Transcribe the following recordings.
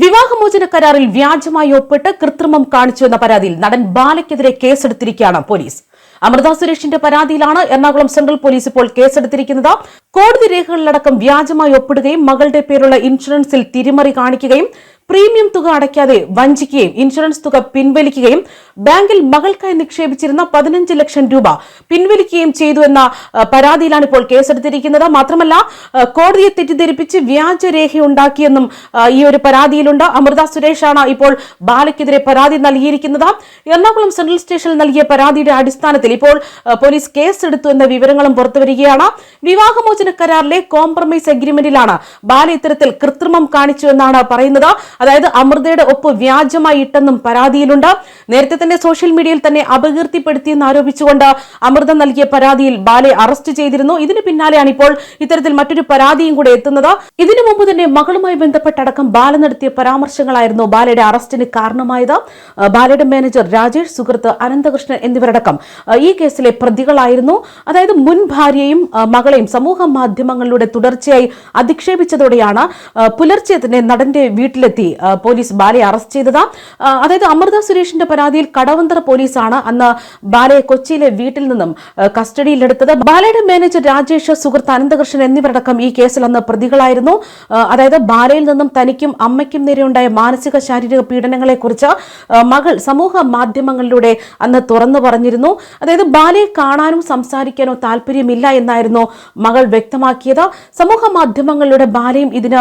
വിവാഹമോചന കരാറിൽ വ്യാജമായി ഒപ്പിട്ട് കൃത്രിമം കാണിച്ചു എന്ന പരാതിയിൽ നടൻ ബാലയ്ക്കെതിരെ കേസെടുത്തിരിക്കുകയാണ് പോലീസ്. അമൃത സുരേഷിന്റെ പരാതിയിലാണ് എറണാകുളം സെൻട്രൽ പോലീസ് ഇപ്പോൾ കേസെടുത്തിരിക്കുന്നത്. കോടതി രേഖകളിലടക്കം വ്യാജമായി ഒപ്പിടുകയും മകളുടെ പേരുള്ള ഇൻഷുറൻസിൽ തിരിമറി കാണിക്കുകയും പ്രീമിയം തുക അടയ്ക്കാതെ വഞ്ചിക്കുകയും ഇൻഷുറൻസ് തുക പിൻവലിക്കുകയും ബാങ്കിൽ മകൾക്കായി നിക്ഷേപിച്ചിരുന്ന പതിനഞ്ച് ലക്ഷം രൂപ പിൻവലിക്കുകയും ചെയ്തു എന്ന പരാതിയിലാണ് ഇപ്പോൾ കേസെടുത്തിരിക്കുന്നത്. മാത്രമല്ല കോടതിയെ തെറ്റിദ്ധരിപ്പിച്ച് വ്യാജരേഖ ഉണ്ടാക്കിയെന്നും ഈ ഒരു പരാതിയിലുണ്ട്. അമൃത സുരേഷാണ് ഇപ്പോൾ ബാലയ്ക്കെതിരെ പരാതി നൽകിയിരിക്കുന്നത്. എറണാകുളം സെൻട്രൽ സ്റ്റേഷനിൽ നൽകിയ പരാതിയുടെ അടിസ്ഥാനത്തിൽ ഇപ്പോൾ പോലീസ് കേസെടുത്തു എന്ന വിവരങ്ങളും പുറത്തുവരികയാണ് വിവാഹമോചന കരാറിലെ കോംപ്രമൈസ് അഗ്രിമെന്റിലാണ് ബാല ഇത്തരത്തിൽ കൃത്രിമം കാണിച്ചു എന്നാണ് പറയുന്നത്. അതായത് അമൃതയുടെ ഒപ്പ് വ്യാജമായി ഇട്ടെന്നും പരാതിയിലുണ്ട്. നേരത്തെ തന്നെ സോഷ്യൽ മീഡിയയിൽ തന്നെ അപകീർത്തിപ്പെടുത്തിയെന്ന് ആരോപിച്ചുകൊണ്ട് അമൃത നൽകിയ പരാതിയിൽ ബാലെ അറസ്റ്റ് ചെയ്തിരുന്നു. ഇതിന് പിന്നാലെയാണ് ഇപ്പോൾ ഇത്തരത്തിൽ മറ്റൊരു പരാതിയും കൂടെ എത്തുന്നത്. ഇതിനു മുമ്പ് തന്നെ മകളുമായി ബന്ധപ്പെട്ടടക്കം ബാല നടത്തിയ പരാമർശങ്ങളായിരുന്നു ബാലയുടെ അറസ്റ്റിന് കാരണമായത്. ബാലയുടെ മാനേജർ രാജേഷ് സുഹൃത്ത് അനന്തകൃഷ്ണൻ എന്നിവരടക്കം ഈ കേസിലെ പ്രതികളായിരുന്നു. അതായത് മുൻ ഭാര്യയും മകളെയും സമൂഹ മാധ്യമങ്ങളിലൂടെ തുടർച്ചയായി അധിക്ഷേപിച്ചതോടെയാണ് പുലർച്ചെ തന്നെ നടന്റെ വീട്ടിലെത്തി പോലീസ് ബാലയെ അറസ്റ്റ് ചെയ്തത്. അതായത് അമൃത സുരേഷിന്റെ പരാതിയിൽ കടവന്തറ പോലീസാണ് അന്ന് ബാലയെ കൊച്ചിയിലെ വീട്ടിൽ നിന്നും കസ്റ്റഡിയിലെടുത്തത്. ബാലയുടെ മാനേജർ രാജേഷ് സുഹൃത്ത് അനന്തകൃഷ്ണൻ എന്നിവരടക്കം ഈ കേസിൽ അന്ന് പ്രതികളായിരുന്നു. അതായത് ബാലയിൽ നിന്നും തനിക്കും അമ്മയ്ക്കും നേരെയുണ്ടായ മാനസിക ശാരീരിക പീഡനങ്ങളെ കുറിച്ച് മകൾ സമൂഹ മാധ്യമങ്ങളിലൂടെ അന്ന് തുറന്നു പറഞ്ഞിരുന്നു. അതായത് ബാലയെ കാണാനോ സംസാരിക്കാനോ താല്പര്യമില്ല എന്നായിരുന്നു മകൾ വ്യക്തമാക്കിയത്. സമൂഹ മാധ്യമങ്ങളിലൂടെ ബാലയും ഇതിന്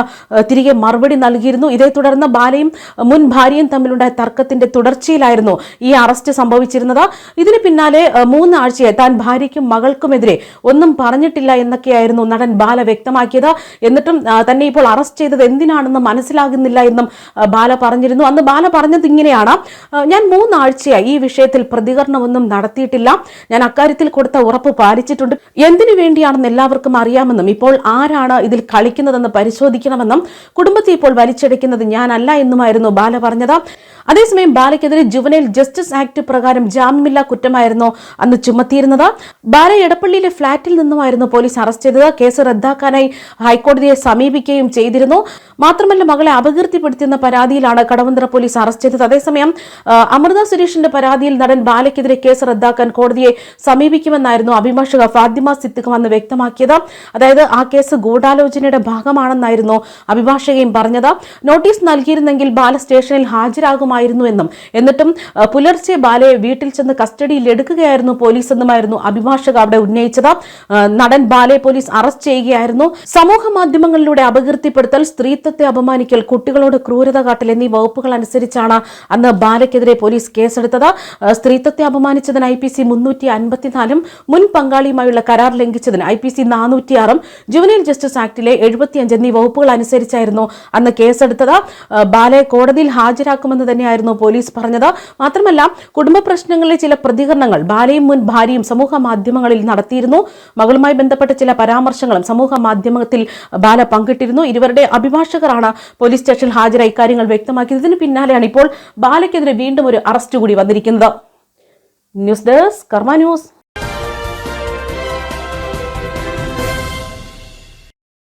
തിരികെ മറുപടി നൽകിയിരുന്നു. ഇതേ തുടർന്ന് ബാലയും മുൻ ഭാര്യയും തമ്മിലുണ്ടായ തർക്കത്തിന്റെ തുടർച്ചയിലായിരുന്നു ഈ അറസ്റ്റ് സംഭവിച്ചിരുന്നത്. ഇതിന് പിന്നാലെ മൂന്നാഴ്ചയായി താൻ ഭാര്യയ്ക്കും മകൾക്കുമെതിരെ ഒന്നും പറഞ്ഞിട്ടില്ല എന്നൊക്കെയായിരുന്നു നടൻ ബാല വ്യക്തമാക്കിയത്. എന്നിട്ടും തന്നെ ഇപ്പോൾ അറസ്റ്റ് ചെയ്തത് എന്തിനാണെന്ന് മനസ്സിലാകുന്നില്ല എന്നും ബാല പറഞ്ഞിരുന്നു. അന്ന് ബാല പറഞ്ഞത് ഇങ്ങനെയാണ്. ഞാൻ മൂന്നാഴ്ചയായി ഈ വിഷയത്തിൽ പ്രതികരണമൊന്നും നടത്തിയിട്ടില്ല. ഞാൻ അക്കാര്യത്തിൽ കൊടുത്ത ഉറപ്പ് പാലിച്ചിട്ടുണ്ട്. എന്തിനു വേണ്ടിയാണെന്ന് എല്ലാവർക്കും അറിയാമെന്നും ഇപ്പോൾ ആരാണ് ഇതിൽ കളിക്കുന്നതെന്ന് പരിശോധിക്കണമെന്നും കുടുംബത്തെ ഇപ്പോൾ വലിച്ചെടുക്കുന്നത് ഞാനല്ല എന്നുമായിരുന്നു ബാല പറഞ്ഞത്. അതേസമയം ബാലയ്ക്കെതിരെ ജുവനൈൽ ജസ്റ്റിസ് ആക്ട് പ്രകാരം ജാമ്യമില്ലാ കുറ്റമായിരുന്നു അന്ന് ചുമത്തിയിരുന്നത്. ബാല എടപ്പള്ളിയിലെ ഫ്ളാറ്റിൽ നിന്നുമായിരുന്നു പോലീസ് അറസ്റ്റ് ചെയ്തത്. കേസ് റദ്ദാക്കാനായി ഹൈക്കോടതിയെ സമീപിക്കുകയും ചെയ്തിരുന്നു. മാത്രമല്ല മകളെ അപകീർത്തിപ്പെടുത്തിയെന്ന പരാതിയിലാണ് കടവന്ത്ര പോലീസ് അറസ്റ്റ് ചെയ്തത്. അതേസമയം അമൃത സുരേഷിന്റെ പരാതിയിൽ നടൻ ബാലയ്ക്കെതിരെ കേസ് റദ്ദാക്കാൻ കോടതിയെ സമീപിക്കുമെന്നായിരുന്നു അഭിഭാഷക ഫാത്തിമ സിദ്ദിഖ് അന്ന് വ്യക്തമാക്കിയത്. അതായത് ആ കേസ് ഗൂഢാലോചനയുടെ ഭാഗമാണെന്നായിരുന്നു അഭിഭാഷകയും പറഞ്ഞത്. നോട്ടീസ് നൽകിയിരുന്നെങ്കിൽ ബാല സ്റ്റേഷനിൽ ഹാജരാകുമായിരുന്നു എന്നും എന്നിട്ടും പുലർച്ചെ ബാലയെ വീട്ടിൽ ചെന്ന് കസ്റ്റഡിയിൽ എടുക്കുകയായിരുന്നു പോലീസ് എന്നുമായിരുന്നു അഭിഭാഷക അവിടെ ഉന്നയിച്ചത്. നടൻ ബാലയെ പോലീസ് അറസ്റ്റ് ചെയ്യുകയായിരുന്നു. സമൂഹ മാധ്യമങ്ങളിലൂടെ അപകീർത്തിപ്പെടുത്തൽ സ്ത്രീത്വത്തെ അപമാനിക്കൽ കുട്ടികളോട് ക്രൂരത കാട്ടൽ എന്നീ വകുപ്പുകൾ അനുസരിച്ചാണ് അന്ന് ബാലയ്ക്കെതിരെ പോലീസ് കേസെടുത്തത്. സ്ത്രീത്വത്തെ അപമാനിച്ചതിന് ഐ പി സി മുന്നൂറ്റി അൻപത്തിനാലും മുൻ പങ്കാളിയുമായുള്ള കരാർ ലംഘിച്ചതിന് ഐ പി സി നാനൂറ്റിയാറും ജുവനൈൽ ജസ്റ്റിസ് ആക്ടിലെ എഴുപത്തിയഞ്ച് എന്നീ വകുപ്പുകൾ അനുസരിച്ചായിരുന്നു അന്ന് കേസെടുത്തത്. ബാലയെ കോടതിയിൽ ഹാജരാക്കുമെന്ന് തന്നെയായിരുന്നു പോലീസ് പറഞ്ഞത്. മാത്രമല്ല കുടുംബ പ്രശ്നങ്ങളിലെ ചില പ്രതികരണങ്ങൾ ബാലയും മുൻ ഭാര്യയും സമൂഹ മാധ്യമങ്ങളിൽ നടത്തിയിരുന്നു. മകളുമായി ബന്ധപ്പെട്ട ചില പരാമർശങ്ങളും സമൂഹ മാധ്യമത്തിൽ ബാല പങ്കിട്ടിരുന്നു. ഇരുവരുടെ അഭിഭാഷകരാണ് പോലീസ് സ്റ്റേഷനിൽ ഹാജരായി കാര്യങ്ങൾ വ്യക്തമാക്കിയത്. ഇതിന് പിന്നാലെയാണ് ഇപ്പോൾ ബാലയ്ക്കെതിരെ വീണ്ടും ഒരു അറസ്റ്റ് കൂടി വന്നിരിക്കുന്നത്. News desk Karma news.